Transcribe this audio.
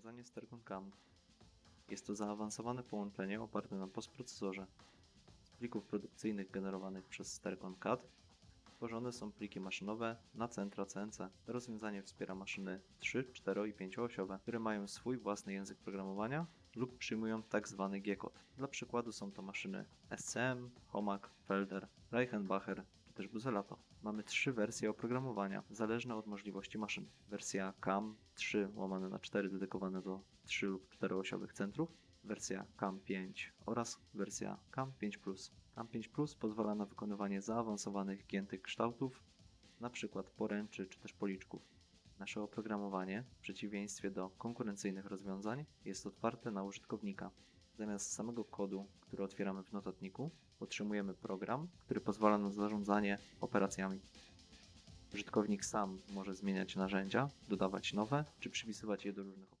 rozwiązanie Stergon CAM. Jest to zaawansowane połączenie oparte na postprocesorze. Z plików produkcyjnych generowanych przez Stergon CAD tworzone są pliki maszynowe na centra CNC. Rozwiązanie wspiera maszyny 3, 4 i 5-osiowe, które mają swój własny język programowania lub przyjmują tzw. G-kod. Dla przykładu są to maszyny SCM, Homag, Felder, Reichenbacher czy też Buzelato. Mamy trzy wersje oprogramowania, zależne od możliwości maszyn. Wersja CAM 3 łamane na 4 dedykowane do 3 lub 4-osiowych centrów, wersja CAM 5 oraz wersja CAM 5 Plus. CAM 5 Plus pozwala na wykonywanie zaawansowanych giętych kształtów, np. poręczy czy też policzków. Nasze oprogramowanie, w przeciwieństwie do konkurencyjnych rozwiązań, jest otwarte na użytkownika. Zamiast samego kodu, który otwieramy w notatniku, otrzymujemy program, który pozwala na zarządzanie operacjami. Użytkownik sam może zmieniać narzędzia, dodawać nowe, czy przypisywać je do różnych operacji.